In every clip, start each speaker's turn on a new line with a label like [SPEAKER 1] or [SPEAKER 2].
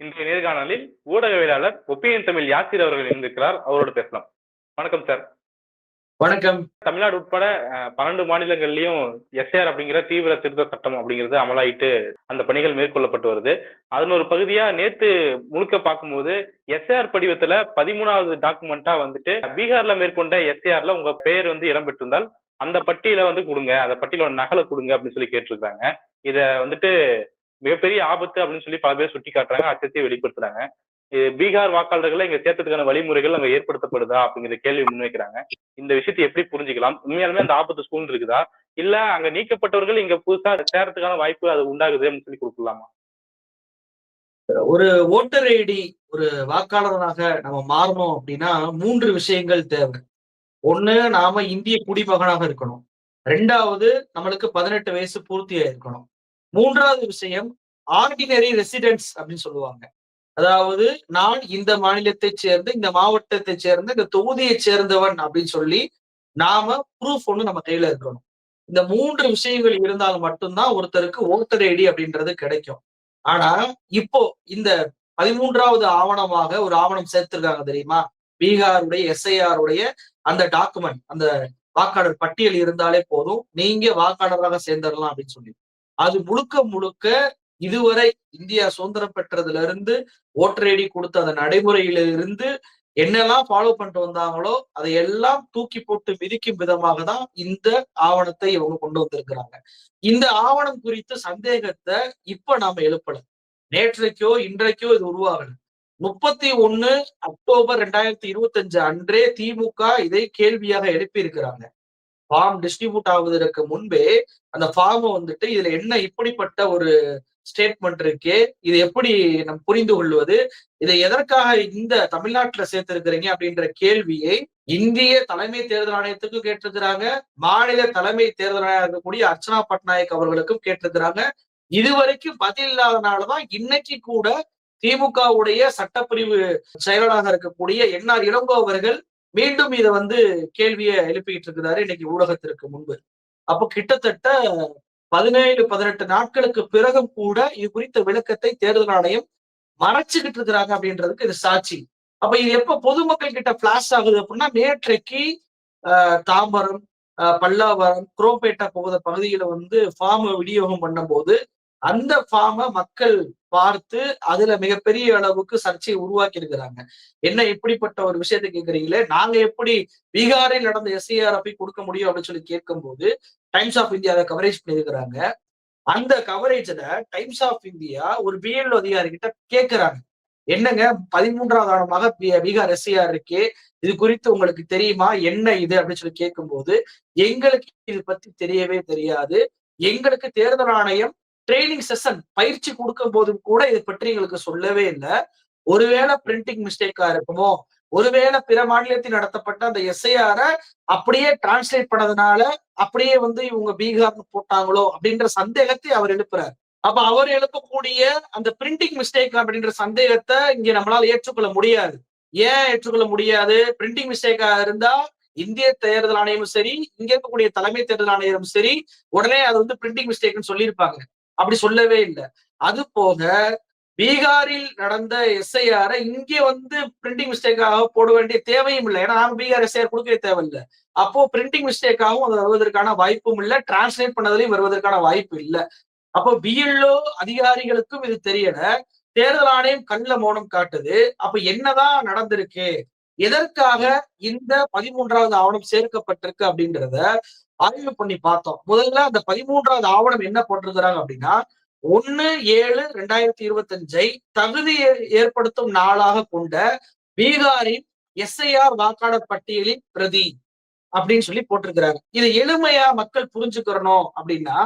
[SPEAKER 1] இன்றைய நேர்காணலில் ஊடகவியலாளர் ஒப்பீனியன் தமிழ் யாசிர் அவர்கள் இருந்திருக்கிறார் அவரோடு பேசலாம். வணக்கம் சார்.
[SPEAKER 2] வணக்கம்.
[SPEAKER 1] தமிழ்நாடு உட்பட பன்னெண்டு மாநிலங்கள்லயும் எஸ்ஏஆர் அப்படிங்கிற தீவிர திருத்த சட்டம் அப்படிங்கிறது அமலாயிட்டு அந்த பணிகள் மேற்கொள்ளப்பட்டு வருது. அதன் ஒரு பகுதியா நேத்து முழுக்க பார்க்கும்போது எஸ்ஏஆர் படிவத்துல பதிமூணாவது டாக்குமெண்டா வந்துட்டு பீகார்ல மேற்கொண்ட எஸ்ஏஆர்ல உங்க பெயர் வந்து இடம்பெற்றிருந்தால் அந்த பட்டியலை வந்து கொடுங்க. அந்த பட்டியலோட நகலை கொடுங்க அப்படின்னு சொல்லி கேட்டிருக்காங்க. இத வந்துட்டு மிகப்பெரிய ஆபத்து அப்படின்னு சொல்லி பல பேர் சுட்டி காட்டுறாங்க அச்சத்தை வெளிப்படுத்துறாங்க. பீகார் வாக்காளர்களை இங்க சேர்த்ததுக்கான வழிமுறைகள் அங்க ஏற்படுத்தப்படுதா அப்படிங்கிற கேள்வி முன்வைக்கிறாங்க இந்த விஷயத்தை எப்படி புரிஞ்சுக்கலாம்? உண்மையாலுமே அந்த ஆபத்து ஸ்கூல் இருக்குதா? இல்ல அங்க நீக்கப்பட்டவர்கள் இங்க புதுசா சேரத்துக்கான வாய்ப்பு அது உண்டாகுது அப்படின்னு சொல்லி கொடுக்கலாமா?
[SPEAKER 2] ஒரு ஓட்டர் ஐடி ஒரு வாக்காளராக நம்ம மாறணும் அப்படின்னா மூன்று விஷயங்கள் தேவை. ஒண்ணு நாம இந்திய குடிமகனாக இருக்கணும். ரெண்டாவது நம்மளுக்கு பதினெட்டு வயசு பூர்த்தியா இருக்கணும் மூன்றாவது விஷயம் ஆர்டினரி ரெசிடென்ட்ஸ் அப்படின்னு சொல்லுவாங்க. அதாவது நான் இந்த மாநிலத்தை சேர்ந்து இந்த மாவட்டத்தை சேர்ந்த இந்த தொகுதியை சேர்ந்தவன் அப்படின்னு சொல்லி நாம ப்ரூஃப் ஒண்ணு நம்ம கையில இருக்கணும். இந்த மூன்று விஷயங்கள் இருந்தால் மட்டும்தான் ஒருத்தருக்கு ஓட்டர் ஐடி அப்படின்றது கிடைக்கும். ஆனா இப்போ இந்த பதிமூன்றாவது ஆவணமாக ஒரு ஆவணம் சேர்த்திருக்காங்க தெரியுமா? பீகாருடைய எஸ்ஐஆர் உடைய அந்த டாக்குமெண்ட் அந்த வாக்காளர் பட்டியல் இருந்தாலே போதும். நீங்க வாக்காளராக சேர்ந்துடலாம் அப்படின்னு சொல்லி. அது முழுக்க முழுக்க இதுவரை இந்தியா சுதந்திரம் பெற்றதுல இருந்து ஓட்டர் ஐடி கொடுத்த அந்த நடைமுறையில இருந்து என்னெல்லாம் ஃபாலோ பண்ணிட்டு வந்தாங்களோ அதை எல்லாம் தூக்கி போட்டு மிதிக்கும் விதமாக தான் இந்த ஆவணத்தை இவங்க கொண்டு வந்திருக்கிறாங்க. இந்த ஆவணம் குறித்த சந்தேகத்தை இப்ப நாம எழுப்பல நேற்றைக்கோ இன்றைக்கோ இது உருவாகல. முப்பத்தி ஒண்ணு அக்டோபர் ரெண்டாயிரத்தி இருபத்தி அஞ்சு அன்றே திமுக இதை கேள்வியாக எழுப்பியிருக்கிறாங்க. ஃபார்ம் டிஸ்ட்ரிபியூட் ஆவதற்கு முன்பே அந்த ஃபார்ம் வந்துட்டு இதுல என்ன இப்படிப்பட்ட ஒரு ஸ்டேட்மெண்ட் இருக்கு இது எப்படி நம் புரிந்து கொள்வது? இதை எதற்காக இந்த தமிழ்நாட்டுல சேர்த்திருக்கிறீங்க அப்படின்ற கேள்வியை இந்திய தலைமை தேர்தல் ஆணையத்துக்கும் கேட்டிருக்கிறாங்க. மாநில தலைமை தேர்தல் ஆணையம் இருக்கக்கூடிய அர்ச்சனா பட்நாயக் அவர்களுக்கும் கேட்டிருக்கிறாங்க. இதுவரைக்கும் பதில் இல்லாதனாலதான் இன்னைக்கு கூட திமுகவுடைய சட்டப்பிரிவு செயலாளராக இருக்கக்கூடிய என்ஆர் இளங்கோ அவர்கள் மீண்டும் இதை வந்து கேள்வியை எழுப்பிக்கிட்டு இருக்கிறாரு இன்னைக்கு ஊடகத்திற்கு முன்பு. அப்போ கிட்டத்தட்ட பதினேழு பதினெட்டு நாட்களுக்கு பிறகும் கூட இது குறித்த விளக்கத்தை தேர்தல் ஆணையம் மறைச்சுக்கிட்டு இருக்கிறாங்க அப்படின்றதுக்கு இது சாட்சி. அப்ப இது எப்ப பொதுமக்கள் கிட்ட பிளாஷ் ஆகுது அப்படின்னா நேற்றைக்கு ஆஹ் தாம்பரம் ஆஹ் பல்லாவரம் குரோம்பேட்டா போகிற பகுதியில வந்து ஃபார்ம விநியோகம் பண்ணும்போது அந்த ஃபார்மை மக்கள் பார்த்து அதுல மிகப்பெரிய அளவுக்கு சர்ச்சையை உருவாக்கி இருக்கிறாங்க என்ன இப்படிப்பட்ட ஒரு விஷயத்தை கேட்கறீங்களே? நாங்க எப்படி பீகாரில் நடந்த எஸ்ஐஆர் போய் கொடுக்க முடியும் அப்படின்னு சொல்லி கேட்கும் போது டைம்ஸ் ஆஃப் இந்தியாவை கவரேஜ் பண்ணியிருக்கிறாங்க அந்த கவரேஜ்ல டைம்ஸ் ஆஃப் இந்தியா ஒரு பிஎல்ஓ அதிகாரி கிட்ட கேட்கிறாங்க என்னங்க? பதிமூன்றாவது ஆணமாக பீகார் எஸ்ஐஆர் இருக்கு. இது குறித்து உங்களுக்கு தெரியுமா? என்ன இது? அப்படின்னு சொல்லி கேட்கும்போது எங்களுக்கு இது பத்தி தெரியவே தெரியாது. எங்களுக்கு தேர்தல் ஆணையம் ட்ரைனிங் செஷன் பயிற்சி கொடுக்கும் போதும் கூட இதை பற்றி எங்களுக்கு சொல்லவே இல்லை. ஒருவேளை பிரிண்டிங் மிஸ்டேக்கா இருக்குமோ? ஒருவேளை பிற மாநிலத்தில் நடத்தப்பட்ட அந்த எஸ்ஐஆர அப்படியே டிரான்ஸ்லேட் பண்ணதுனால அப்படியே வந்து இவங்க பீகார்னு போட்டாங்களோ அப்படின்ற சந்தேகத்தை அவர் எழுப்புறாரு. அப்ப அவர் எழுப்பக்கூடிய அந்த பிரிண்டிங் மிஸ்டேக் அப்படின்ற சந்தேகத்தை இங்க நம்மளால ஏற்றுக்கொள்ள முடியாது. ஏன் ஏற்றுக்கொள்ள முடியாது? பிரிண்டிங் மிஸ்டேக்கா இருந்தா இந்திய தேர்தல் ஆணையமும் சரி இங்க இருக்கக்கூடிய தலைமை தேர்தல் ஆணையரும் சரி உடனே அது வந்து பிரிண்டிங் மிஸ்டேக்னு சொல்லியிருப்பாங்க. அப்படி சொல்லவே இல்லை. அது போக பீகாரில் நடந்த எஸ்ஐஆரை இங்கே வந்து பிரிண்டிங் மிஸ்டேக்காக போட வேண்டிய தேவையும் இல்லை. ஏன்னா நாங்க பீகார் எஸ்ஐஆர் கொடுக்கவே தேவையில்லை. அப்போ பிரிண்டிங் மிஸ்டேக்காகவும் அது வருவதற்கான வாய்ப்பும் இல்லை. டிரான்ஸ்லேட் பண்ணதுலயும் வருவதற்கான வாய்ப்பு இல்லை. அப்போ பிஎல்ஓ அதிகாரிகளுக்கும் இது தெரியல. தேர்தல் ஆணையம் கண்ணுல மௌனம் காட்டுது. அப்ப என்னதான் நடந்திருக்கு? எதற்காக இந்த பதிமூன்றாவது ஆவணம் சேர்க்கப்பட்டிருக்கு அப்படின்றத ஆய்வு பண்ணி பார்த்தோம். முதல்ல அந்த பதிமூன்றாவது ஆவணம் என்ன போட்டிருக்கிறாங்க அப்படின்னா ஒன்னு ஏழு ரெண்டாயிரத்தி இருபத்தி அஞ்சை தகுதி ஏற்படுத்தும் நாளாக கொண்ட பீகாரின் எஸ்ஐஆர் வாக்காளர் பட்டியலின் பிரதி அப்படின்னு சொல்லி போட்டிருக்கிறாரு. இது எளிமையா மக்கள் புரிஞ்சுக்கிறணும் அப்படின்னா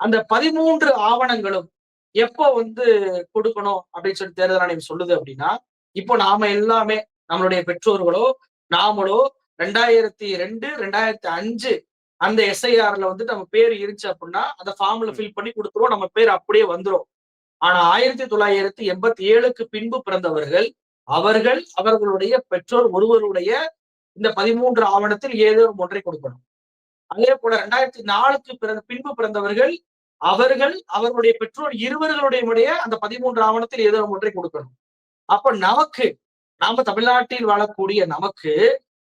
[SPEAKER 2] அந்த பதிமூன்று ஆவணங்களும் எப்போ வந்து கொடுக்கணும் அப்படின்னு சொல்லி தேர்தல் ஆணையம் சொல்லுது அப்படின்னா இப்போ நாம எல்லாமே நம்மளுடைய பெற்றோர்களோ நாமளோ ரெண்டாயிரத்தி ரெண்டு ரெண்டாயிரத்தி அஞ்சு அந்த எஸ்ஐஆர்ல வந்து நம்ம பேர் இருந்துச்சு அப்படின்னா அந்த ஃபார்ம்ல ஃபில் பண்ணி கொடுத்துருவோம். நம்ம பேர் அப்படியே வந்துடும் ஆனா ஆயிரத்தி தொள்ளாயிரத்தி எண்பத்தி ஏழுக்கு பின்பு பிறந்தவர்கள் அவர்கள் அவர்களுடைய பெற்றோர் ஒருவருடைய இந்த பதிமூன்று ஆவணத்தில் ஏதோ ஒன்றை கொடுக்கணும். அதே போல ரெண்டாயிரத்தி நாலுக்கு பிறந்த பின்பு பிறந்தவர்கள் அவர்கள் அவர்களுடைய பெற்றோர் இருவர்களுடைய அந்த பதிமூன்று ஆவணத்தில் ஏதோ ஒன்றை கொடுக்கணும். அப்ப நமக்கு நாம தமிழ்நாட்டில் வாழக்கூடிய நமக்கு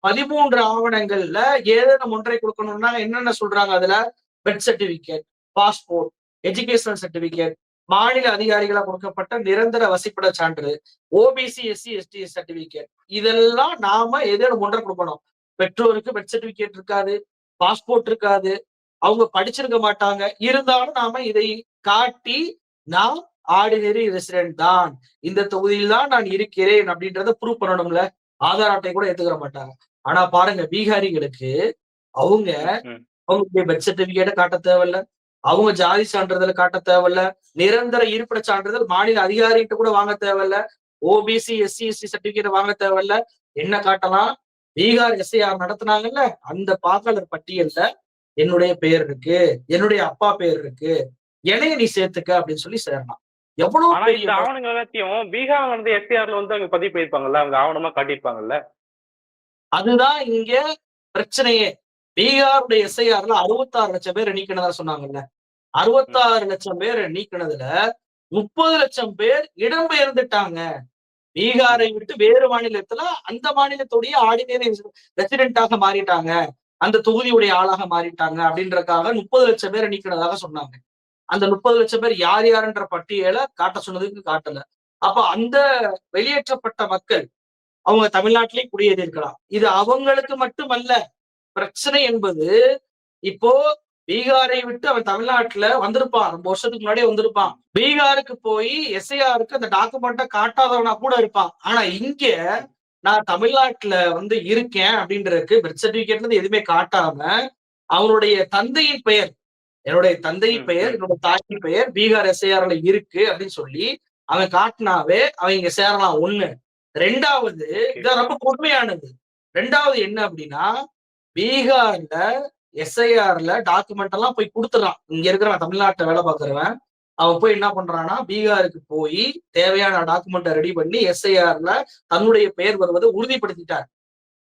[SPEAKER 2] பதிமூன்று ஆவணங்கள்ல ஏதேனும் ஒன்றை கொடுக்கணும்னா என்னென்ன சொல்றாங்க அதுல? Birth certificate passport educational certificate மாநில அதிகாரிகளால் கொடுக்கப்பட்ட நிரந்தர வசிப்பிட சான்று ஓபிசி எஸ்சி எஸ்டி சர்டிபிகேட் இதெல்லாம் நாம ஏதேனும் ஒன்றை கொடுக்கணும். பெற்றோருக்கு பெர்த் சர்டிபிகேட் இருக்காது பாஸ்போர்ட் இருக்காது அவங்க படிச்சிருக்க மாட்டாங்க. இருந்தாலும் நாம இதை காட்டி நான் ஆர்டினரி ரெசிடென்ட் தான். இந்த தொகுதியில் தான் நான் இருக்கிறேன் அப்படின்றத ப்ரூவ் பண்ணணும்ல. ஆதார் அட்டை கூட எடுத்துக்கிற மாட்டாங்க. ஆனா பாருங்க பீகாரிகளுக்கு அவங்க. அவங்களுடைய பெர்த் சர்டிபிகேட்டை காட்ட தேவையில்ல. அவங்க ஜாதி சான்றிதழ் காட்ட தேவையில்ல. நிரந்தர இருப்பிட சான்றிதழ் மாநில அதிகாரிகிட்ட கூட வாங்க தேவையில்ல. ஓபிசி எஸ்சி எஸ்டி சர்டிபிகேட் வாங்க தேவையில்ல. என்ன காட்டலாம்? பீகார் எஸ்ஐஆர் நடத்துனாங்கல்ல? அந்த வாக்காளர் பட்டியல்ல என்னுடைய பெயர் இருக்கு. என்னுடைய அப்பா பேர் இருக்கு. என்னைய நீ சேர்த்துக்க அப்படின்னு சொல்லி சேரலாம். எவ்வளவு
[SPEAKER 1] ஆவணங்கள் எல்லாத்தையும் பீகார் வந்து எஸ்டிஆர்ல வந்து அங்க பதிவு பண்ணிருப்பாங்கல்ல அவங்க ஆவணமா காட்டியிருப்பாங்கல்ல?
[SPEAKER 2] அதுதான் இங்க பிரச்சனையே. பீகாருடைய எஸ்ஐஆர்ல அறுபத்தாறு லட்சம் பேர் நீக்கினதா சொன்னாங்கல்ல. அறுபத்தாறு லட்சம் பேர் நீக்கினதுல முப்பது லட்சம் பேர் இடம்பெயர்ந்துட்டாங்க. பீகாரை விட்டு வேறு மாநிலத்துல அந்த மாநிலத்துடைய ஆர்டினரி ரெசிடென்டாக மாறிட்டாங்க. அந்த தொகுதியுடைய ஆளாக மாறிட்டாங்க அப்படின்றதுக்காக முப்பது லட்சம் பேர் நீக்கினதாக சொன்னாங்க. அந்த முப்பது லட்சம் பேர் யார் யாருன்ற பட்டியலை காட்ட சொன்னதுக்கு காட்டல. அப்ப அந்த வெளியேற்றப்பட்ட மக்கள் அவங்க தமிழ்நாட்டிலே குடியேறி இருக்கலாம் இது அவங்களுக்கு மட்டுமல்ல பிரச்சனை என்பது இப்போ பீகாரை விட்டு அவன் தமிழ்நாட்டுல வந்திருப்பான். ரொம்ப வருஷத்துக்கு முன்னாடியே வந்திருப்பான். பீகாருக்கு போய் எஸ்ஐஆருக்கு அந்த டாக்குமெண்ட்டை காட்டாதவனா கூட இருப்பான். ஆனா இங்க நான் தமிழ்நாட்டுல வந்து இருக்கேன் அப்படின்றதுக்கு பெர்த் சர்டிபிகேட்ல இருந்து எதுவுமே காட்டாம அவனுடைய தந்தையின் பெயர் என்னுடைய தந்தையின் பெயர். என்னோட தாயின் பெயர் பீகார் எஸ்ஐஆர்ல இருக்கு அப்படின்னு சொல்லி அவன் காட்டினாவே அவன் இங்க சேரலாம். ஒண்ணு. ரெண்டாவது இதான் ரொம்ப கொடுமையானது. ரெண்டாவது என்ன அப்படின்னா பீகார்ல எஸ்ஐஆர்ல டாக்குமெண்ட் எல்லாம் போய் கொடுத்துறான். இங்க இருக்கிறவன் தமிழ்நாட்டுல வேலை பார்க்கறவன். அவன் போய் என்ன பண்றான்னா பீகாருக்கு போய் தேவையான டாக்குமெண்ட்டை ரெடி பண்ணி எஸ்ஐஆர்ல தன்னுடைய பெயர் வருவதை உறுதிப்படுத்திட்டார்.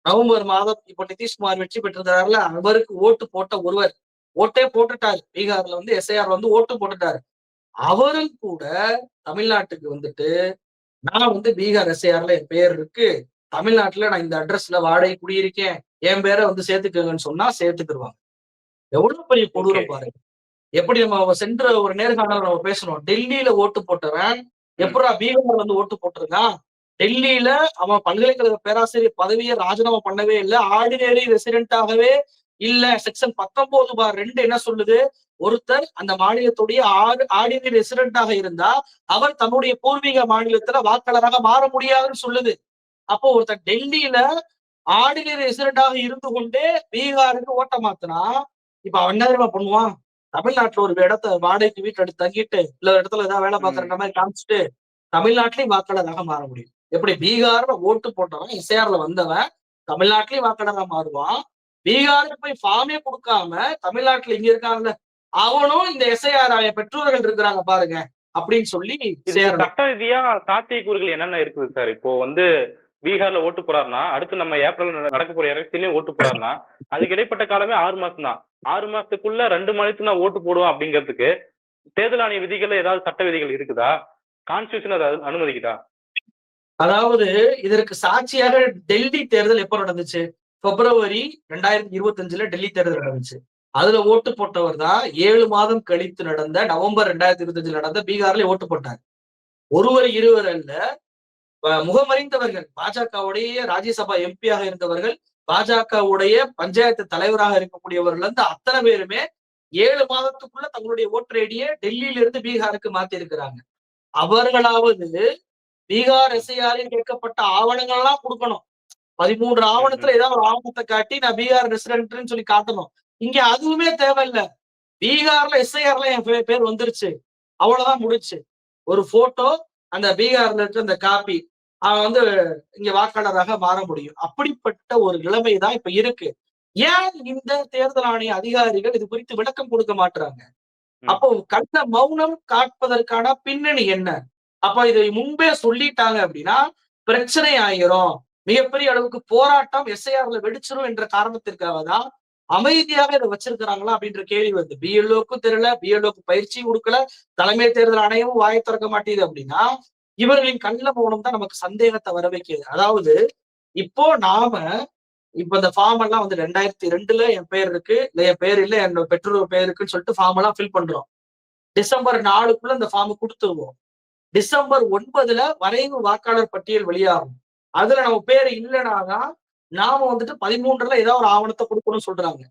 [SPEAKER 2] நவம்பர் மாதம் இப்போ நிதிஷ்குமார் வெற்றி பெற்றிருந்தாருல அவருக்கு ஓட்டு போட்ட ஒருவர். ஓட்டே போட்டுட்டாரு. பீகார்ல வந்து எஸ்ஐஆர் வந்து ஓட்டு போட்டுட்டாரு. அவரும் கூட தமிழ்நாட்டுக்கு வந்துட்டு நான் வந்து பீகார் எஸ்ஐஆர்ல என் பேர் இருக்கு. தமிழ்நாட்டுல நான் இந்த அட்ரஸ்ல வாடகை குடியிருக்கேன். என் பேரை வந்து சேர்த்துக்கங்கன்னு சொன்னா சேர்த்துக்கிடுவாங்க எவ்வளவு பெரிய கொடூரம். பாருங்க. எப்படி நம்ம சென்ற ஒரு நேர்காணல நம்ம பேசணும். டெல்லியில ஓட்டு போட்டவன் எப்படா பீகார்ல வந்து ஓட்டு போட்டிருக்கான் டெல்லியில அவன் பல்கலைக்கழக பேராசிரியர் பதவியை ராஜினாமா பண்ணவே இல்லை. ஆர்டினரி ரெசிடென்டாகவே இல்ல செக்ஷன் பத்தொன்பது பார் ரெண்டு என்ன சொல்லுது? ஒருத்தர் அந்த மாநிலத்துடைய ஆறு ஆர்டினரி ரெசிடென்டாக இருந்தா அவர் தன்னுடைய பூர்வீக மாநிலத்துல வாக்காளராக மாற முடியாதுன்னு சொல்லுது. அப்போ ஒருத்தர் டெல்லியில ஆர்டினரி ரெசிடென்டாக இருந்து கொண்டே பீகாருக்கு ஓட்ட மாத்தினா இப்ப அவன் என்ன தெரியுமா பண்ணுவான்? தமிழ்நாட்டுல ஒரு இடத்த வாடகைக்கு வீட்டுல எடுத்து தங்கிட்டு இல்ல ஒரு இடத்துல ஏதாவது வேலை பாக்குற மாதிரி காமிச்சிட்டு தமிழ்நாட்டிலையும் வாக்காளராக மாற முடியும். எப்படி? பீகார்ல ஓட்டு போட்டவன் எஸ்ஐஆர்ல வந்தவன் தமிழ்நாட்டிலையும் வாக்காளராக மாறுவான். பீகாருக்கு போய் ஃபார்மே கொடுக்காம தமிழ்நாட்டுல இங்க இருக்காங்கல்ல அவனும் இந்த எஸ்ஐஆர் பெற்றோர்கள் இருக்கிறாங்க பாருங்க அப்படின்னு சொல்லி
[SPEAKER 1] சட்ட ரீதியா சாத்தியக்கூறுகள் என்னென்ன இருக்குது சார்? இப்போ வந்து பீகார்ல ஓட்டு போறாருன்னா அடுத்து நம்ம ஏப்ரல் நடக்க போற எலெக்ஷன்லயும் ஓட்டு போறாருன்னா அதுக்கு இடைப்பட்ட காலமே ஆறு மாசம் தான். ஆறு மாசத்துக்குள்ள ரெண்டு மாநிலத்துக்கு நான் ஓட்டு போடுவேன் அப்படிங்கிறதுக்கு தேர்தல் ஆணைய விதிகள்ல ஏதாவது சட்ட விதிகள் இருக்குதா? கான்ஸ்டியூஷன் அதை அனுமதிக்குதா?
[SPEAKER 2] அதாவது இதற்கு சாட்சியாக டெல்லி தேர்தல் எப்ப நடந்துச்சு? பிப்ரவரி ரெண்டாயிரத்தி இருபத்தஞ்சுல டெல்லி தேர்தல் நடந்துச்சு. அதுல ஓட்டு போட்டவர் தான் ஏழு மாதம் கழித்து நடந்த நவம்பர் ரெண்டாயிரத்தி இருபத்தஞ்சுல நடந்த பீகார்ல ஓட்டு போட்டார். ஒருவர் இருவர் அல்ல முகமறிந்தவர்கள். பாஜகவுடைய ராஜ்யசபா எம்பியாக இருந்தவர்கள் பாஜகவுடைய பஞ்சாயத்து தலைவராக இருக்கக்கூடியவர்கள் இருந்து அத்தனை பேருமே ஏழு மாதத்துக்குள்ள தங்களுடைய ஓட்டர் ஐடியை டெல்லியில இருந்து பீகாருக்கு மாத்தி இருக்கிறாங்க அவர்களாவது பீகார் எஸ்ஐஆரில் கேட்கப்பட்ட ஆவணங்கள் எல்லாம் கொடுக்கணும். பதிமூன்று ஆவணத்துல ஏதாவது ஒரு ஆவணத்தை காட்டி நான் பீகார் ரெசிடென்ட்னு சொல்லி காட்டணும். இங்க அதுவுமே தேவையில்ல. பீகார்ல எஸ்ஐஆர்ல என் பேர் வந்துருச்சு. அவ்வளவுதான் முடிச்சு ஒரு போட்டோ அந்த பீகார்ல இருக்க அந்த காப்பி அவன் வந்து இங்க வாக்காளராக மாற முடியும். அப்படிப்பட்ட ஒரு நிலைமை தான் இப்ப இருக்கு. ஏன் இந்த தேர்தல் ஆணைய அதிகாரிகள் இது குறித்து விளக்கம் கொடுக்க மாட்டாங்க. அப்போ கள்ள மௌனம் காட்பதற்கான பின்னணி என்ன? அப்ப இதை முன்பே சொல்லிட்டாங்க அப்படின்னா பிரச்சனை ஆயிரும். மிகப்பெரிய அளவுக்கு போராட்டம் எஸ்ஐஆர்ல வெடிச்சிரும் என்ற காரணத்திற்காக தான் அமைதியாக இதை வச்சிருக்கிறாங்களா அப்படின்ற கேள்வி வருது. பிஎல்ஓக்கும் தெரியல பிஎல்ஓக்கு பயிற்சி கொடுக்கல தலைமை தேர்தல் ஆணையமும் வாயை திறக்க மாட்டேங்குது அப்படின்னா இவர்களின் கள்ள போகணும் தான் நமக்கு சந்தேகத்தை வர வைக்குது. அதாவது இப்போ நாம இப்ப இந்த ஃபார்ம் எல்லாம் வந்து ரெண்டாயிரத்தி ரெண்டுல என் பேர் இருக்கு இல்ல என் பேர் இல்ல என்னோட பெற்றோர் பேர் இருக்குன்னு சொல்லிட்டு ஃபார்ம் எல்லாம் ஃபில் பண்றோம். டிசம்பர் நாலுக்குள்ள இந்த ஃபார்ம் கொடுத்துருவோம். டிசம்பர் ஒன்பதுல வரைவு வாக்காளர் பட்டியல் வெளியாகும். அதுல நம்ம பேர் இல்லைனாதான் நாம வந்துட்டு பதிமூன்றுல ஏதாவது ஒரு ஆவணத்தை கொடுக்கணும்னு சொல்றாங்க.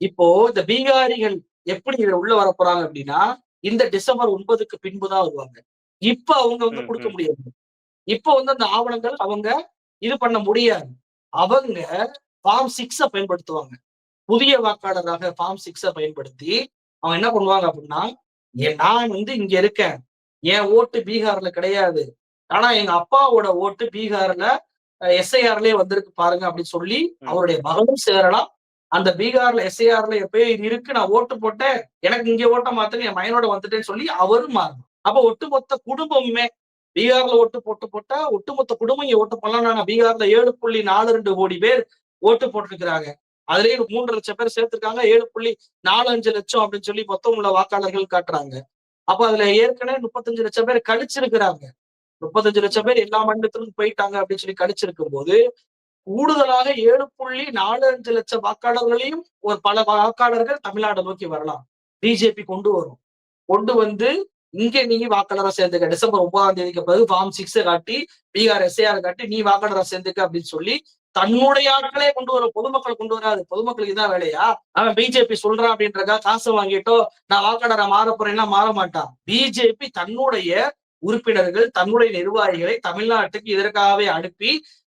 [SPEAKER 2] இப்போ இந்த பீகாரிகள் எப்படி இதுல உள்ள வர போறாங்க அப்படின்னா இந்த டிசம்பர் ஒன்பதுக்கு பின்புதான் வருவாங்க. இப்ப அவங்க வந்து கொடுக்க. முடியாது. இப்ப வந்து அந்த ஆவணங்கள் அவங்க இது பண்ண முடியாது. அவங்க ஃபார்ம் சிக்ஸ பயன்படுத்துவாங்க. புதிய வாக்காளராக ஃபார்ம் சிக்ஸ பயன்படுத்தி அவங்க என்ன பண்ணுவாங்க அப்படின்னா "ஏ, நான் வந்து இங்க இருக்கேன். என் ஓட்டு பீகார்ல கிடையாது. ஆனா எங்க அப்பாவோட ஓட்டு பீகார்ல எஸ்ஐஆர்லயே வந்திருக்கு பாருங்க அப்படின்னு சொல்லி. அவருடைய மகனும் சேரலாம். அந்த பீகார்ல எஸ்ஐஆர்ல எப்பயே இருக்கு நான் ஓட்டு போட்டேன் எனக்கு இங்க ஓட்ட மாத்தேன்னு என் மகனோட வந்துட்டேன்னு சொல்லி அவரும் மாறணும். அப்ப ஒட்டுமொத்த குடும்பமுமே பீகார்ல ஓட்டு போட்டு போட்டா ஒட்டுமொத்த குடும்பம் இங்க ஓட்டு போடலாம். பீகார்ல ஏழு புள்ளி நாலு ரெண்டு கோடி பேர் ஓட்டு போட்டிருக்கிறாங்க. அதுலயே மூன்று லட்சம் பேர் சேர்த்திருக்காங்க ஏழு புள்ளி நாலு அஞ்சு லட்சம் அப்படின்னு சொல்லி மொத்தம் உள்ள வாக்காளர்கள் காட்டுறாங்க. அப்ப அதுல ஏற்கனவே முப்பத்தஞ்சு லட்சம் பேர் கழிச்சிருக்கிறாங்க. முப்பத்தஞ்சு லட்சம் பேர் எல்லா மண்டலத்திலும் போயிட்டாங்க அப்படின்னு சொல்லி கணிச்சிருக்கும் போது கூடுதலாக ஏழு புள்ளி நாலு அஞ்சு லட்சம் வாக்காளர்களையும் ஒரு பல வாக்காளர்கள் தமிழ்நாடு நோக்கி வரலாம். பிஜேபி கொண்டு வரும். கொண்டு வந்து இங்க நீ வாக்காளராக சேர்ந்துக்க. டிசம்பர் ஒன்பதாம் தேதிக்கு பிறகு ஃபார்ம் சிக்ஸ் காட்டி பீகார் எஸ்ஏஆர் காட்டி நீ வாக்காளராக சேர்ந்துக்க அப்படின்னு சொல்லி தன்னுடைய ஆட்களே கொண்டு வரும் பொதுமக்கள் கொண்டு வராது பொதுமக்களுக்கு இதான் வேலையா? அவன் பிஜேபி சொல்றான் அப்படின்றக்கா காசு வாங்கிட்டோ நான் வாக்காளரா மாற போறேன்னா மாற மாட்டான். பிஜேபி தன்னுடைய உறுப்பினர்கள் தன்னுடைய நிர்வாகிகளை தமிழ்நாட்டுக்கு இதற்காகவே அனுப்பி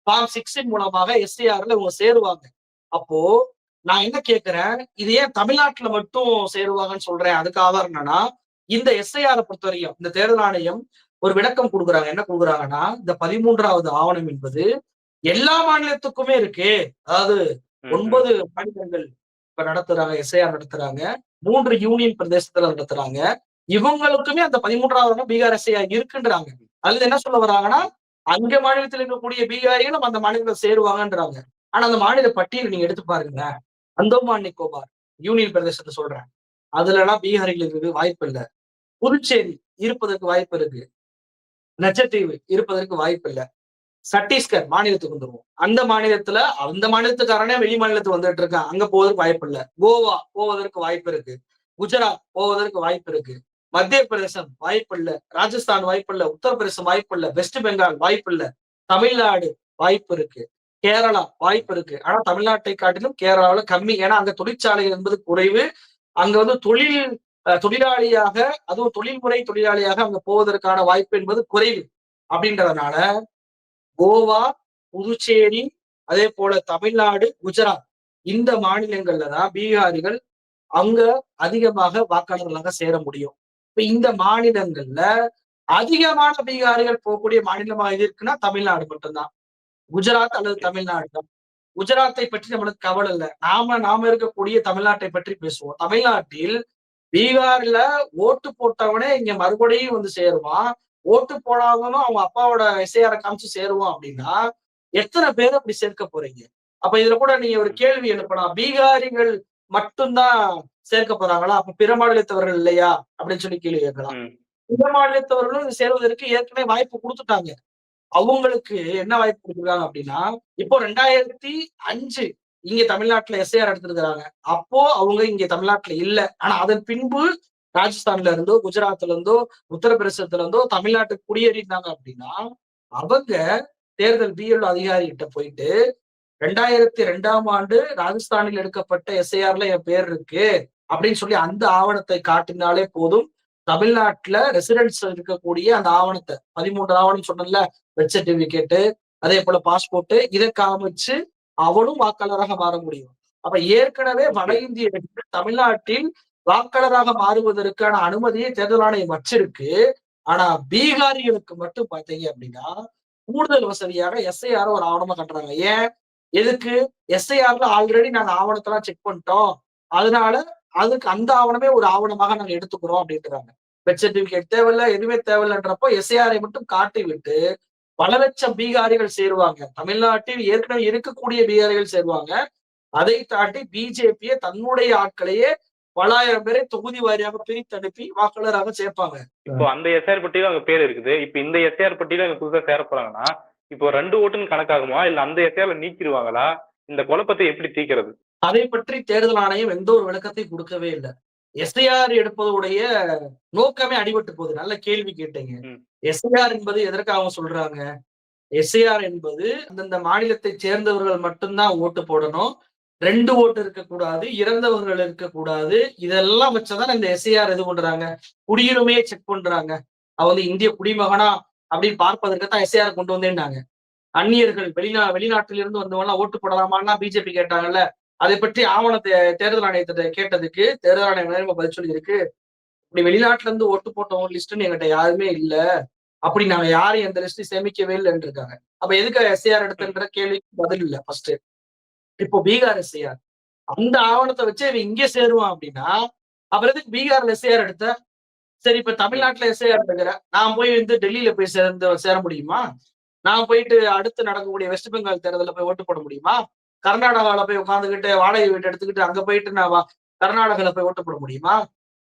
[SPEAKER 2] ஃபார்ம் சிக்ஸின் மூலமாக எஸ்டிஆர்ல இவங்க சேருவாங்க. அப்போ நான் என்ன கேட்கிறேன் இது ஏன் தமிழ்நாட்டுல மட்டும் சேருவாங்கன்னு சொல்றேன்? அதுக்கு ஆதாரம் என்னன்னா இந்த எஸ்ஐஆரை பொறுத்தவரையும் இந்த தேர்தல் ஆணையம் ஒரு விளக்கம் கொடுக்குறாங்க. என்ன கொடுக்குறாங்கன்னா இந்த பதிமூன்றாவது ஆவணம் என்பது எல்லா மாநிலத்துக்குமே இருக்கு. அதாவது. ஒன்பது மாநிலங்கள் இப்ப நடத்துறாங்க எஸ்ஐஆர் நடத்துறாங்க மூன்று யூனியன் பிரதேசத்துல நடத்துறாங்க. இவங்களுக்குமே அந்த பதிமூன்றாவது பீகார் எஸ்ஐயா இருக்குன்றாங்க. அதுல என்ன சொல்ல வராங்கன்னா அங்க மாநிலத்தில் இருக்கக்கூடிய பீகாரிகளும் அந்த மாநிலத்தில் சேருவாங்கன்றாங்க. ஆனா அந்த மாநில பட்டியல் நீங்க எடுத்து பாருங்க அந்தோமான் நிக்கோபார் யூனியன் பிரதேசத்தை சொல்றேன். அதுல எல்லாம் பீகாரிகளுக்கு வாய்ப்பு இல்லை. புதுச்சேரி இருப்பதற்கு வாய்ப்பு இருக்கு. லட்சத்தீவு இருப்பதற்கு வாய்ப்பு இல்லை. சத்தீஸ்கர் மாநிலத்துக்கு வந்துருவோம். அந்த மாநிலத்துல அந்த மாநிலத்துக்காரனே வெளி மாநிலத்துக்கு வந்துட்டு இருக்கான். அங்க போவதற்கு வாய்ப்பு இல்ல. கோவா போவதற்கு வாய்ப்பு இருக்கு. குஜராத் போவதற்கு வாய்ப்பு இருக்கு. மத்திய பிரதேசம் வாய்ப்பில்ல ராஜஸ்தான் வாய்ப்பில்ல உத்தரப்பிரதேசம் வாய்ப்பில்ல வெஸ்ட் பெங்கால் வாய்ப்பு இல்ல தமிழ்நாடு வாய்ப்பு இருக்கு கேரளா வாய்ப்பு இருக்கு. ஆனா தமிழ்நாட்டை காட்டிலும் கேரளாவுல கம்மி. ஏன்னா அங்க தொழிற்சாலைகள் என்பது குறைவு. அங்க வந்து தொழில் அஹ், தொழிலாளியாக அதுவும் தொழில்முறை தொழிலாளியாக அங்க போவதற்கான வாய்ப்பு என்பது குறைவு. அப்படின்றதுனால கோவா புதுச்சேரி அதே போல தமிழ்நாடு குஜராத் இந்த மாநிலங்கள்ல தான் பீகாரிகள் அங்க அதிகமாக வாக்காளர்களாக சேர முடியும். இப்ப இந்த மாநிலங்கள்ல அதிகமான பீகாரிகள் போகக்கூடிய மாநிலமா எது இருக்குன்னா தமிழ்நாடு மட்டும்தான். குஜராத் அல்லது தமிழ்நாடு தான். குஜராத்தை பற்றி நம்மளுக்கு கவலை இல்லை. நாம நாம இருக்கக்கூடிய தமிழ்நாட்டை பற்றி பேசுவோம். தமிழ்நாட்டில் பீகார்ல ஓட்டு போட்டவனே இங்க மறுபடியும் வந்து சேருவான். ஓட்டு போடாதவனும் அவங்க அப்பாவோட இசையார காமிச்சு சேருவான் அப்படின்னா எத்தனை பேர் அப்படி சேர்க்க போறீங்க? அப்ப இதுல கூட நீங்க ஒரு கேள்வி எழுப்பலாம். பீகாரிகள் மட்டும்தான் சேர்க்க போறாங்களா? அப்ப பிற மாநிலத்தவர்கள் இல்லையா? அப்படின்னு சொல்லி கேள்வி கேட்கலாம். பிற மாநிலத்தவர்களும் சேருவதற்கு ஏற்கனவே வாய்ப்பு கொடுத்துட்டாங்க. அவங்களுக்கு என்ன வாய்ப்பு கொடுத்துருக்காங்க அப்படின்னா இப்போ ரெண்டாயிரத்தி அஞ்சு இங்க தமிழ்நாட்டுல எஸ்ஐஆர் எடுத்திருக்கிறாங்க. அப்போ அவங்க இங்க தமிழ்நாட்டுல இல்ல. ஆனா அதன் பின்பு ராஜஸ்தான்ல இருந்தோ குஜராத்ல இருந்தோ உத்தரப்பிரதேசத்துல இருந்தோ தமிழ்நாட்டுக்கு குடியேறினாங்க அப்படின்னா அவங்க தேர்தல் பிஎல் அதிகாரி கிட்ட போயிட்டு ரெண்டாயிரத்தி ரெண்டாம் ஆண்டு ராஜஸ்தானில் எடுக்கப்பட்ட எஸ்ஐஆர்ல என் பேர் இருக்கு. அப்படின்னு சொல்லி அந்த ஆவணத்தை காட்டினாலே போதும். தமிழ்நாட்டுல ரெசிடென்ஸ் இருக்கக்கூடிய அந்த ஆவணத்தை பதிமூன்று ஆவணம் சொன்னல பெர்த் சர்டிபிகேட்டு அதே போல பாஸ்போர்ட் இதை காமிச்சு அவனும் வாக்காளராக மாற முடியும். அப்ப ஏற்கனவே வட இந்தியர்கள் தமிழ்நாட்டில் வாக்காளராக மாறுவதற்கான அனுமதியை தேர்தல் ஆணையம் வச்சிருக்கு. ஆனா பீகாரிகளுக்கு மட்டும் பாத்தீங்க அப்படின்னா கூடுதல் வசதியாக எஸ்ஐஆர் ஒரு ஆவணமா கட்டுறாங்க. ஏன்? எதுக்கு? எஸ்ஐஆர்ல ஆல்ரெடி நாங்க ஆவணத்தெல்லாம் செக் பண்ணிட்டோம். அதனால அதுக்கு அந்த ஆவணமே ஒரு ஆவணமாக நாங்க எடுத்துக்கிறோம் அப்படின்றாங்க. பெட் சர்டிபிகேட் தேவையில்ல எதுவுமே தேவையில்லைன்றப்போ எஸ்ஏஆரை மட்டும் காட்டி விட்டு பல லட்சம் பீகாரிகள் சேருவாங்க. தமிழ்நாட்டில் ஏற்கனவே இருக்கக்கூடிய பீகாரிகள் சேருவாங்க. அதை தாண்டி பிஜேபியை தன்னுடைய ஆட்களையே பலாயிரம் பேரை தொகுதி வாரியாக பிரித்து அனுப்பி வாக்காளராக சேர்ப்பாங்க.
[SPEAKER 1] இப்போ அந்த எஸ்ஆர் பட்டியல அவங்க பேர் இருக்குது. இப்போ இந்த எஸ்ஆர் பட்டியல அவங்க புதுசா சேர போறாங்கன்னா இப்போ ரெண்டு ஓட்டுன்னு கணக்காகுமா? இல்ல அந்த எஸ்ஆர்ல நீக்கிடுவாங்களா? இந்த குழப்பத்தை எப்படி தீக்கிறது?
[SPEAKER 2] அதை பற்றி தேர்தல் ஆணையம் எந்த ஒரு விளக்கத்தை கொடுக்கவே இல்லை. எஸ்ஐஆர் எடுப்பதுடைய நோக்கமே அடிபட்டு போகுது. நல்ல கேள்வி கேட்டீங்க. எஸ்ஐஆர் என்பது எதற்காக சொல்றாங்க? எஸ்ஐஆர் என்பது அந்தந்த மாநிலத்தை சேர்ந்தவர்கள் மட்டும்தான் ஓட்டு போடணும். ரெண்டு ஓட்டு இருக்கக்கூடாது இறந்தவர்கள் இருக்கக்கூடாது. இதெல்லாம் வச்சுதான் இந்த எஸ்ஐஆர் இது பண்றாங்க. குடியுரிமையை செக் பண்றாங்க. அவ வந்து இந்திய குடிமகனா அப்படின்னு பார்ப்பதற்கு தான் எஸ்ஐஆர் கொண்டு வந்தேன்னாங்க. அந்நியர்கள் வெளிநா வெளிநாட்டிலிருந்து வந்தவங்க ஓட்டு போடலாமான்னா பிஜேபி கேட்டாங்கல்ல அதை பற்றி ஆவணத்தை தேர்தல் ஆணையத்திட்ட கேட்டதுக்கு தேர்தல் ஆணையம் நேரமா பதில் சொல்லியிருக்கு. இப்படி வெளிநாட்டுல இருந்து ஓட்டு போட்டவங்க லிஸ்ட்னு எங்கிட்ட யாருமே இல்ல. அப்படி நாங்க யாரும் எந்த லிஸ்ட் சேமிக்கவே இல்லைன்னு இருக்காங்க அப்ப எதுக்கு எஸ்ஐஆர் எடுத்துன்ற கேள்விக்கு பதில் இல்ல ஃபர்ஸ்ட் இப்போ பீகார் எஸ்ஐஆர் அந்த ஆவணத்தை வச்சு இவன் இங்கே சேருவான் அப்படின்னா அப்புறம் எதுக்கு பீகார்ல எஸ்ஐஆர் எடுத்த? சரி இப்ப தமிழ்நாட்டுல எஸ்ஐஆர் எடுக்கிற. நான் போய் வந்து டெல்லியில போய் சேர்ந்து சேர முடியுமா? நான் போயிட்டு அடுத்து நடக்கக்கூடிய வெஸ்ட் பெங்கால் தேர்தலில் போய் ஓட்டு போட முடியுமா? கர்நாடகாவில போய் உட்காந்துக்கிட்டு வாடகை வீட்டு எடுத்துக்கிட்டு அங்க போயிட்டு நான் வா- கர்நாடகால போய் ஓட்டு போட முடியுமா?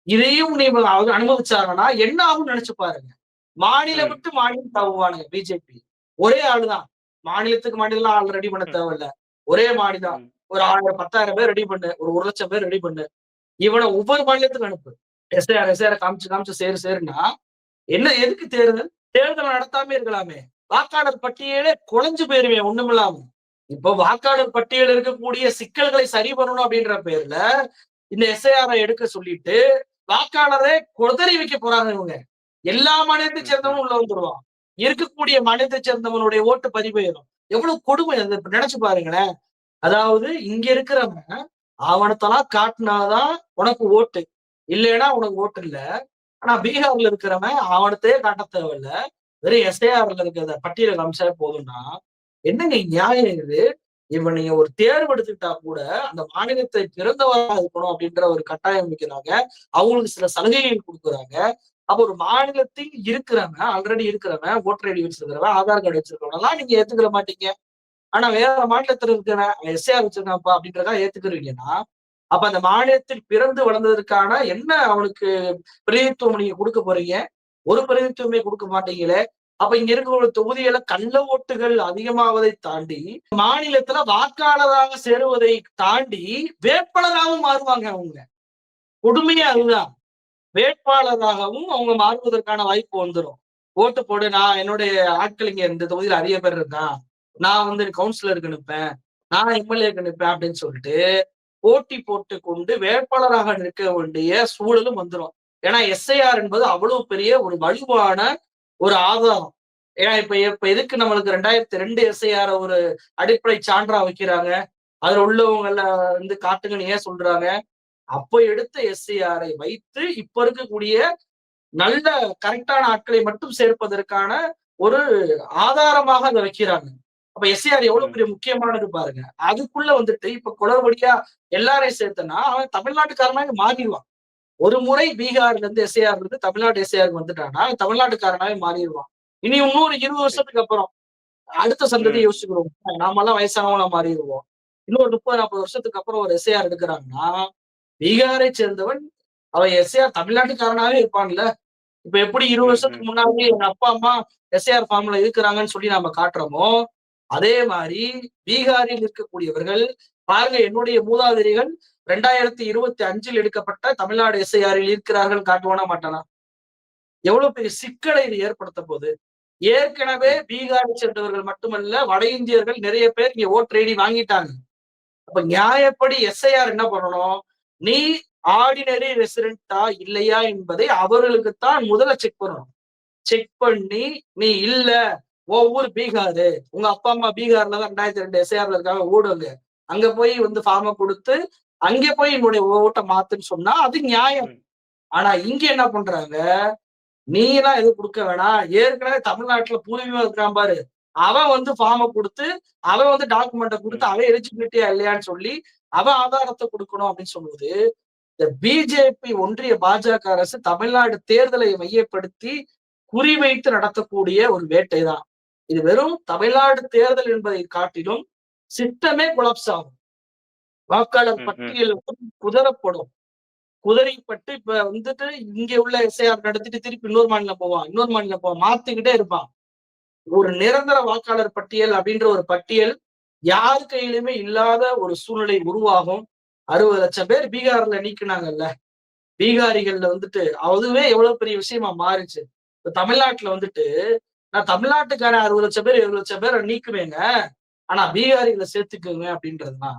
[SPEAKER 2] இதையும் நீ அவங்க அனுமதிச்சாங்கன்னா என்ன ஆகும்னு நினைச்சு பாருங்க. மாநிலம்
[SPEAKER 1] ம்.
[SPEAKER 2] விட்டு மாநிலம் தவுவானுங்க பிஜேபி. ஒரே ஆளுதான். மாநிலத்துக்கு மாநிலம் ஆள் ரெடி பண்ண. தேவையில்ல. ஒரே மாநிலம். ஒரு ஆயிரம் பத்தாயிரம் பேர் ரெடி பண்ணு. ஒரு ஒரு லட்சம் பேர் ரெடி பண்ணு. இவனை ஒவ்வொரு மாநிலத்துக்கு அனுப்பு. எஸ்ஐஆர் எஸ்ஐஆர் காமிச்சு காமிச்சு சேரு சேருன்னா என்ன எதுக்கு தேர்தல்? தேர்தல் நடத்தாம இருக்கலாமே. வாக்காளர் பட்டியலே குறைஞ்சு போயிருவேன் ஒண்ணுமில்லாம. இப்போ வாக்காளர் பட்டியல் இருக்கக்கூடிய சிக்கல்களை சரி பண்ணணும் அப்படின்ற பேர்ல இந்த எஸ்ஐஆரை எடுக்க சொல்லிட்டு வாக்காளரை குதறி வைக்க போறாங்க இவங்க. எல்லா மாநிலத்தை சேர்ந்தவனும் உள்ள வந்துருவான். இருக்கக்கூடிய மாநிலத்தை சேர்ந்தவனுடைய ஓட்டு பதிவேறும். எவ்வளவு கொடுமை அது. நினைச்சு பாருங்களேன். அதாவது இங்க இருக்கிறவன் அவனத்தெல்லாம் காட்டினாதான் உனக்கு ஓட்டு. இல்லைன்னா உனக்கு ஓட்டு இல்ல. ஆனா பீகார்ல இருக்கிறவன் அவனத்தையே காட்ட தேவையில்ல. வெறும் எஸ்ஐஆர்ல இருக்கிற பட்டியலை காமிச்சா போதும்னா என்னங்க நியாயம் இது? இப்ப நீங்க ஒரு தேர்வு எடுத்துக்கிட்டா கூட அந்த மாநிலத்தை பிறந்தவராக இருக்கணும் அப்படின்ற ஒரு கட்டாயம் வைக்கிறாங்க அவங்களுக்கு சில சலுகைகள் கொடுக்குறாங்க. அப்ப ஒரு மாநிலத்தில் இருக்கிறவன் ஆல்ரெடி இருக்கிறவன் ஓட்டர் ஐடி வச்சிருக்கிறவன் ஆதார் கார்டு வச்சிருக்கிறவன் நீங்க ஏத்துக்கிற மாட்டீங்க. ஆனா வேற மாநிலத்துல இருக்கிறவன் எஸ்ஏஆர் வச்சிருக்கான்ப்பா அப்படின்றதா ஏத்துக்கிறீங்கன்னா அப்ப அந்த மாநிலத்தில் பிறந்து வளர்ந்ததற்கான என்ன அவனுக்கு பிரதிநிதித்துவம் நீங்க கொடுக்க போறீங்க? ஒரு பிரதிநிதித்துவமே கொடுக்க மாட்டீங்களே. அப்ப இங்க இருக்கிற தொகுதியில கள்ள ஓட்டுகள் அதிகமாவதை தாண்டி மாநிலத்துல வாக்காளராக சேருவதை தாண்டி வேட்பாளராகவும் மாறுவாங்க அவங்க. கொடுமையே அதுதான். வேட்பாளராகவும் அவங்க மாறுவதற்கான வாய்ப்பு வந்துடும் ஓட்டு போடு நான் என்னுடைய ஆட்கள் இங்க இந்த தொகுதியில அதிக பேர் இருக்கான் நான் வந்து கவுன்சிலருக்கு நிற்பேன் நான் எம்எல்ஏக்கு நிற்பேன் அப்படின்னு சொல்லிட்டு போட்டி போட்டு கொண்டு வேட்பாளராக நிற்க வேண்டிய சூழலும் வந்துடும் ஏன்னா எஸ்ஐஆர் என்பது அவ்வளவு பெரிய ஒரு வலுவான ஒரு ஆதாரம். ஏன்னா இப்ப இப்ப எதுக்கு நம்மளுக்கு ரெண்டாயிரத்தி ரெண்டு எஸ்ஐஆர் ஒரு அடிப்படை சான்றா வைக்கிறாங்க? அதுல உள்ளவங்க வந்து காட்டுங்கன்னு ஏன் சொல்றாங்க? அப்போ எடுத்த எஸ்ஐஆரை வைத்து இப்ப இருக்கக்கூடிய நல்ல கரெக்டான ஆட்களை மட்டும் சேர்ப்பதற்கான ஒரு ஆதாரமாக அதை வைக்கிறாங்க. அப்ப எஸ்ஐஆர் எவ்வளவு பெரிய முக்கியமானது பாருங்க. அதுக்குள்ள வந்துட்டு இப்ப குளறுபடியா எல்லாரையும் சேர்த்தனா அவன் தமிழ்நாட்டுக்காரனாக மாறிடுவான். ஒரு முறை பீகார்ல இருந்து எஸ்ஐஆர் இருந்து தமிழ்நாடு எஸ்ஐஆருக்கு வந்துட்டானா அவன் தமிழ்நாட்டுக்காரனாவே மாறிடுவான். இனி இன்னொரு இருபது வருஷத்துக்கு அப்புறம் அடுத்த சந்ததியை யோசிச்சுக்கிறோம். நாமெல்லாம் வயசானவங்களா மாறிடுவோம். இன்னொரு முப்பது நாற்பது வருஷத்துக்கு அப்புறம் ஒரு எஸ்ஐஆர் எடுக்கிறாங்கன்னா பீகாரை சேர்ந்தவன் அவன் எஸ்ஐஆர் தமிழ்நாட்டுக்காரனாவே இருப்பான்ல. இப்ப எப்படி இருபது வருஷத்துக்கு முன்னாடி எங்க அப்பா அம்மா எஸ்ஐஆர் ஃபார்ம்ல இருக்கிறாங்கன்னு சொல்லி நாம காட்டுறோமோ அதே மாதிரி பீகாரில் இருக்கக்கூடியவர்கள் பாருங்க என்னுடைய மூதாதைரிகள் ரெண்டாயிரத்தி இருபத்தி அஞ்சில் எடுக்கப்பட்ட தமிழ்நாடு எஸ்ஐஆரில் இருக்கிறார்கள் காட்டுவானா மாட்டானா? எவ்வளவு பெரிய சிக்கலை இது ஏற்படுத்த போகுது? ஏற்கனவே பீகாரை சேர்ந்தவர்கள் மட்டுமல்ல வட இந்தியர்கள் நிறைய பேர் இங்க ஓட் ஐடி வாங்கிட்டாங்க. அப்ப நியாயப்படி எஸ்ஐஆர் என்ன பண்ணணும்? நீ ஆர்டினரி ரெசிடென்டா இல்லையா என்பதை அவர்களுக்குத்தான் முதல்ல செக் பண்ணணும். செக் பண்ணி நீ இல்ல ஒவ்வொரு பீகாரு. உங்க அப்பா அம்மா பீகார்ல தான் ரெண்டாயிரத்தி ரெண்டு எஸ்ஐஆர்ல இருக்காங்க ஓடுங்க. அங்க போய் வந்து ஃபார்மை கொடுத்து அங்க போய் என்னுடைய ஓட்டை மாத்துன்னு சொன்னா அது நியாயம். ஆனா இங்க என்ன பண்றாங்க? நீ எல்லாம் எதுவும் கொடுக்க வேணாம். ஏற்கனவே தமிழ்நாட்டுல பூர்வீகம் இருக்கான் பாரு. அவன் வந்து ஃபார்மை கொடுத்து அவன் வந்து டாக்குமெண்ட்டை கொடுத்து அவன் எலிஜிபிலிட்டியா இல்லையான்னு சொல்லி அவன் ஆதாரத்தை கொடுக்கணும் அப்படின்னு சொல்லுவது இந்த பிஜேபி ஒன்றிய பாஜக அரசு தமிழ்நாடு தேர்தலை மையப்படுத்தி குறிவைத்து நடத்தக்கூடிய ஒரு வேட்டை தான் இது வெறும் தமிழ்நாடு தேர்தல் என்பதை காட்டிலும் சிஸ்டமே கொலாப்ஸ் ஆகும். வாக்காளர். பட்டியல் வந்து குதறப்படும். குதிரைப்பட்டு இப்ப வந்துட்டு இங்க உள்ள எஸ்ஐஆர் நடத்திட்டு திருப்பி இன்னொரு மாநிலம் போவான் இன்னொரு மாநிலம் போவான் மாத்திக்கிட்டே இருப்பான். ஒரு நிரந்தர வாக்காளர் பட்டியல் அப்படின்ற ஒரு பட்டியல் யார் கையிலுமே இல்லாத ஒரு சூழ்நிலை உருவாகும். அறுபது லட்சம் பேர் பீகார்ல நீக்குனாங்கல்ல. பீகாரிகள்ல வந்துட்டு அதுவே எவ்வளவு பெரிய விஷயமா மாறிச்சு. இப்ப தமிழ்நாட்டுல வந்துட்டு நான் தமிழ்நாட்டுக்காரன் அறுபது லட்சம் பேர் எழுபது லட்சம் பேரை நீக்குவேங்க. ஆனா பீகாரிகளை சேர்த்துக்குங்க அப்படின்றதுனா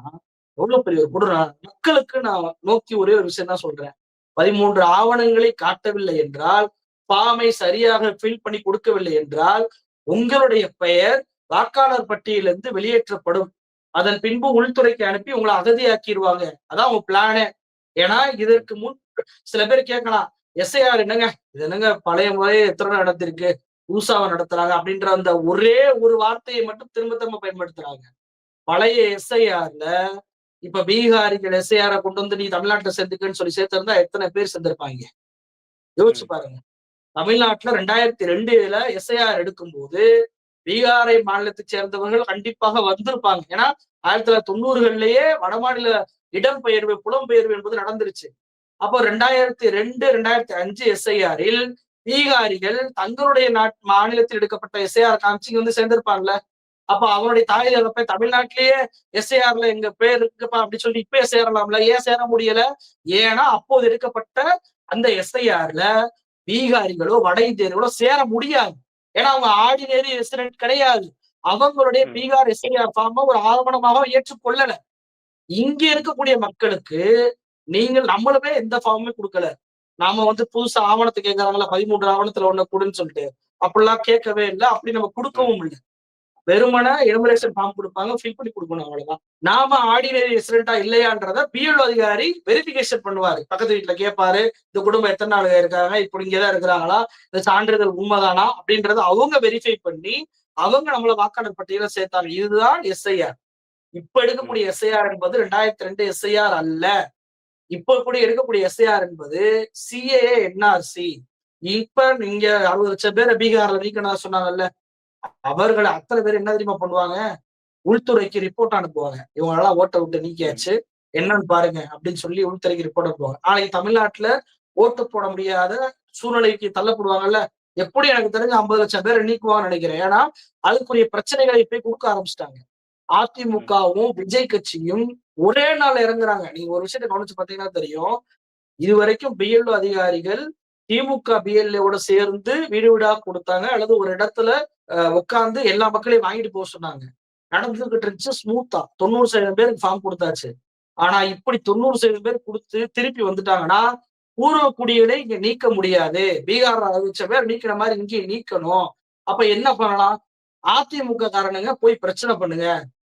[SPEAKER 2] எவ்வளவு பெரிய ஒரு குடுற? மக்களுக்கு நான் நோக்கி ஒரே ஒரு விஷயம் தான் சொல்றேன். பதிமூன்று ஆவணங்களை காட்டவில்லை என்றால் பாமை சரியாக ஃபில் பண்ணி கொடுக்கவில்லை என்றால் உங்களுடைய பெயர் வாக்காளர் பட்டியலிருந்து வெளியேற்றப்படும். அதன் பின்பு உள்துறைக்கு அனுப்பி உங்களை அகதியாக்கிடுவாங்க. அதான் உங்க பிளானே ஏன்னா இதற்கு முன் சில பேர் கேட்கலாம் எஸ்ஐஆர் என்னங்க? இது என்னங்க பழைய முறையே எத்தனை நடத்திருக்கு புதுசாவை நடத்துறாங்க அப்படின்ற அந்த ஒரே ஒரு வார்த்தையை மட்டும் திரும்ப திரும்ப பயன்படுத்துறாங்க. பழைய எஸ்ஐஆர்ல இப்ப பீகாரிகள் எஸ்ஐஆரை கொண்டு வந்து நீ தமிழ்நாட்டுல சேர்த்துக்கன்னு சொல்லி சேர்த்திருந்தா எத்தனை பேர் சேர்ந்திருப்பாங்க? யோசிச்சு பாருங்க. தமிழ்நாட்டுல ரெண்டாயிரத்தி ரெண்டுல எஸ்ஐஆர் எடுக்கும்போது பீகாரை மாநிலத்தை சேர்ந்தவர்கள் கண்டிப்பாக வந்திருப்பாங்க. ஏன்னா ஆயிரத்தி தொள்ளாயிரத்தி தொண்ணூறுகள்லயே வடமாநில இடம்பெயர்வு புலம்பெயர்வு என்பது நடந்துருச்சு. அப்போ ரெண்டாயிரத்தி ரெண்டு ரெண்டாயிரத்தி அஞ்சு எஸ்ஐஆரில் பீகாரிகள் தங்களுடைய நாட் மாநிலத்தில் எடுக்கப்பட்ட எஸ்ஐஆர் காமிச்சு வந்து சேர்ந்திருப்பாங்கல்ல? அப்ப அவனுடைய தாய் தகப்பை தமிழ்நாட்டிலேயே எஸ்ஐஆர்ல எங்க பேர் இருக்குப்பா அப்படி சொல்லி இப்ப சேரலாம்ல. ஏன் சேர முடியல? ஏன்னா அப்போது எடுக்கப்பட்ட அந்த எஸ்ஐஆர்ல பீகாரிகளோ வட இந்தியர்களோ சேர முடியாது. ஏன்னா அவங்க ஆர்டினரி ரெசிடென்ட் கிடையாது. அவங்களுடைய. பீகார் எஸ்ஐஆர் ஃபார்ம ஒரு ஆவணமாக ஏற்றுக்கொள்ளல. இங்க இருக்கக்கூடிய மக்களுக்கு நீங்கள் நம்மளுமே எந்த ஃபார்முமே கொடுக்கல. நாம வந்து புதுசா ஆவணத்தை கேட்கறாங்களா பதிமூன்று ஆவணத்துல ஒண்ணு கொடுன்னு சொல்லிட்டு. அப்படிலாம் கேட்கவே இல்லை. அப்படி நம்ம கொடுக்கவும் இல்லை. வெறுமன எனுமரேஷன் ஃபார்ம் கொடுப்பாங்க ஃபில் பண்ணி கொடுக்கணும் அவ்வளவுதான். நாம ஆர்டினரி ரெசிடென்டா இல்லையான்றத பிஎல் அதிகாரி வெரிபிகேஷன் பண்ணுவாரு. பக்கத்து வீட்டுல கேட்பாரு இந்த குடும்பம் எத்தனை நாள் இருக்காங்க? இப்படி இங்கதான் இருக்கிறாங்களா? இந்த சான்றிதழ் உண்மைதானா? அப்படின்றத அவங்க வெரிஃபை பண்ணி அவங்க நம்மள வாக்காளர் பட்டியல சேர்த்தாங்க. இதுதான் எஸ்ஐஆர் இப்ப எடுக்கக்கூடிய எஸ்ஐஆர் என்பது ரெண்டாயிரத்தி ரெண்டு எஸ்ஐஆர் அல்ல. இப்ப கூட எடுக்கக்கூடிய எஸ்ஐஆர் என்பது சிஏஏ என்ஆர்சி இப்ப நீங்க அறுபது லட்சம் பேரை பீகார்ல நீக்கணும் சொன்னாங்கல்ல. அவர்கள் அத்தனை பேர் என்ன தெரியுமா பண்ணுவாங்க? உள்துறைக்கு ரிப்போர்ட் அனுப்புவாங்க. இவங்களெல்லாம் ஓட்டை விட்டு நீக்கியாச்சு. என்னன்னு பாருங்க அப்படின்னு சொல்லி உள்துறைக்கு ரிப்போர்ட் அனுப்புவாங்க. நாளைக்கு தமிழ்நாட்டுல ஓட்டு போட முடியாத சூழ்நிலைக்கு தள்ளப்படுவாங்கல்ல? எப்படி எனக்கு தெரிஞ்ச ஐம்பது லட்சம் பேர் நீக்குவாங்கன்னு நினைக்கிறேன். ஏன்னா அதுக்குரிய பிரச்சனைகளை போய் கொடுக்க ஆரம்பிச்சிட்டாங்க. அதிமுகவும் விஜய் கட்சியும் ஒரே நாள் இறங்குறாங்க. நீங்க ஒரு விஷயத்த கவனிச்சு பாத்தீங்கன்னா தெரியும். இதுவரைக்கும் பிஎல்ஓ அதிகாரிகள் திமுக பிஎல்ஏவோட சேர்ந்து வீடு வீடா கொடுத்தாங்க. அல்லது ஒரு இடத்துல உட்கார்ந்து எல்லா மக்களையும் வாங்கிட்டு போக சொன்னாங்க. நடந்துகிட்டு இருந்துச்சு ஸ்மூத்தா தொண்ணூறு சதவீதம் பேருக்கு ஃபார்ம் கொடுத்தாச்சு. ஆனா இப்படி தொண்ணூறு சதவீதம் பேர் கொடுத்து திருப்பி வந்துட்டாங்கன்னா பூர்வ குடிகளை இங்க நீக்க முடியாது. பீகார் வச்ச பேர் நீக்கிற மாதிரி இங்கேயே நீக்கணும். அப்ப என்ன பண்ணலாம்? அதிமுக காரனுங்க போய் பிரச்சனை பண்ணுங்க.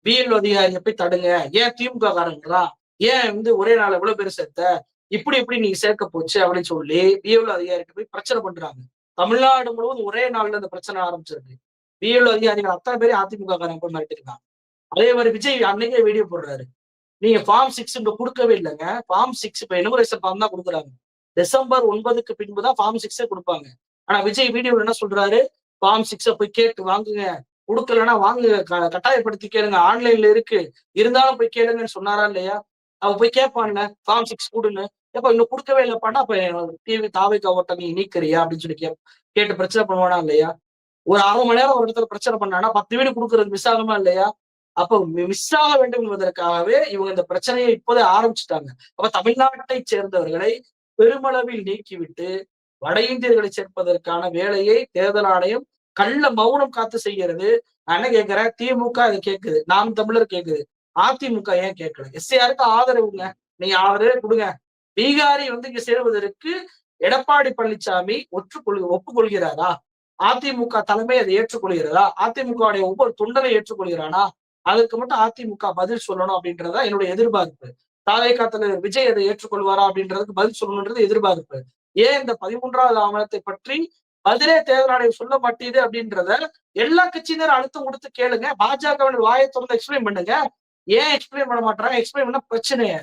[SPEAKER 2] பிஎல் அதிகாரியை போய் தடுங்க. ஏன் திமுக காரங்களா ஏன் வந்து ஒரே நாள் எவ்வளவு பேர் சேர்த்த? இப்படி எப்படி நீங்க சேர்க்க போச்சு அப்படின்னு சொல்லி பிஎல் அதிகாரிகிட்ட போய் பிரச்சனை பண்றாங்க. தமிழ்நாடு முழுவதும் ஒரே நாள்ல அந்த பிரச்சனை ஆரம்பிச்சிருக்கு. பிஎல் அதிகாரிகள் அத்தனை பேரும் அதிமுக காரங்க போய் மிரட்டிருக்காங்க. அதே மாதிரி விஜய் அன்னைக்கே வீடியோ போடுறாரு. நீங்க ஃபார்ம் சிக்ஸ் இங்க கொடுக்கவே இல்லைங்க. ஃபார்ம் சிக்ஸ் இப்ப எனுமரேஷன் ஃபார்ம் தான் கொடுக்குறாங்க. டிசம்பர் ஒன்பதுக்கு பின்பு தான் ஃபார்ம் சிக்ஸே கொடுப்பாங்க. ஆனா விஜய் வீடியோவில் என்ன சொல்றாரு? ஃபார்ம் சிக்ஸ போய் கேட்டு வாங்குங்க. கொடுக்கலன்னா வாங்குங்க. கட்டாயப்படுத்தி கேளுங்க. ஆன்லைன்ல இருக்கு. இருந்தாலும் போய் கேளுங்கன்னு சொன்னாரா இல்லையா? அவ போய் கேட்பான்ல ஃபார்ம் சிக்ஸ் கொடுன்னு. எப்ப இன்னும் கொடுக்கவே இல்லைப்பான்னா அப்ப டிவி தாவைக்கு ஓட்ட நீ நீக்கிறியா? அப்படின்னு சொல்லி கேட்டு பிரச்சனை பண்ணுவானா இல்லையா? ஒரு அரை மணி நேரம் ஒரு இடத்துல பிரச்சனை பண்ணானா பத்து வீடு கொடுக்கறது மிஸ் ஆகுமா இல்லையா? அப்ப மிஸ் ஆக வேண்டும் என்பதற்காகவே இவங்க இந்த பிரச்சனையை இப்போதே ஆரம்பிச்சுட்டாங்க. அப்ப தமிழ்நாட்டை சேர்ந்தவர்களை பெருமளவில் நீக்கிவிட்டு வட இந்தியர்களை சேர்ப்பதற்கான வேலையை தேர்தல் ஆணையம் கள்ள மௌனம் காத்து செய்கிறது. நான் என்ன கேட்கிறேன்? திமுக அது கேட்குது. நாம் தமிழர் கேட்குது. அதிமுக ஏன் கேட்கல? எஸ்ஐஆருக்கு ஆதரவுங்க? நீங்க ஆதரவே கொடுங்க. பீகாரி வந்து இங்க சேருவதற்கு எடப்பாடி பழனிசாமி ஒற்றுக்கொள் ஒப்புக்கொள்கிறாரா? அதிமுக தலைமை அதை ஏற்றுக்கொள்கிறதா? அதிமுகவுடைய ஒவ்வொரு தொண்டரை ஏற்றுக்கொள்கிறானா? அதுக்கு மட்டும் அதிமுக பதில் சொல்லணும் அப்படின்றதா என்னுடைய எதிர்பார்ப்பு. தாவேகா தலைவர் விஜய் அதை ஏற்றுக்கொள்வாரா அப்படின்றதுக்கு பதில் சொல்லணுன்றது எதிர்பார்ப்பு. ஏன் இந்த பதிமூன்றாவது ஆவணத்தை பற்றி பதிலே தேர்தல் ஆணையம் சொல்ல மாட்டேது அப்படின்றத எல்லா கட்சியினரும் அழுத்தம் கொடுத்து கேளுங்க. பாஜக வாயை திறந்து எக்ஸ்பிளைன் பண்ணுங்க. ஏன் எக்ஸ்பிளைன் பண்ண மாட்டாங்க எக்ஸ்பிளைன் பண்ண பிரச்சனையா?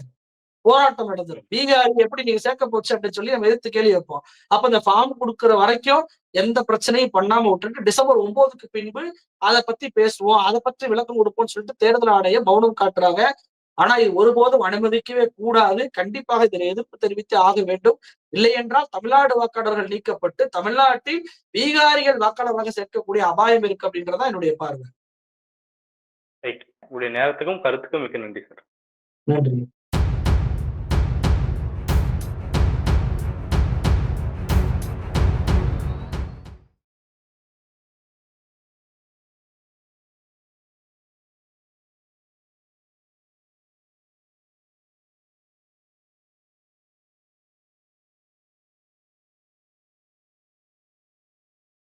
[SPEAKER 2] போராட்டம் நடந்துடும் பீகாரி எப்படி நீங்க சேர்க்க போச்சு அப்படின்னு சொல்லி நம்ம எதிர்த்து கேள்வி வைப்போம். அப்ப இந்த ஃபார்ம் கொடுக்குற வரைக்கும் எந்த பிரச்சனையும் பண்ணாம விட்டுட்டு டிசம்பர் ஒன்பதுக்கு பின்பு அதை பத்தி பேசுவோம். அதை பத்தி விளக்கம் கொடுப்போம்னு சொல்லிட்டு தேர்தல் ஆணைய மௌனம் காட்டுறாங்க. ஆனா இது ஒருபோதும் அனுமதிக்கவே கூடாது. கண்டிப்பாக இதில் எதிர்ப்பு தெரிவித்து ஆக வேண்டும். இல்லை என்றால் தமிழ்நாடு வாக்காளர்கள் நீக்கப்பட்டு தமிழ்நாட்டில் பீகாரிகள் வாக்காளராக சேர்க்கக்கூடிய அபாயம் இருக்கு அப்படின்றதான் என்னுடைய பார்வை.
[SPEAKER 1] ரைட் உங்களுடைய நேரத்துக்கும் கருத்துக்கும் மிக்க நன்றி சார்.
[SPEAKER 2] நன்றி.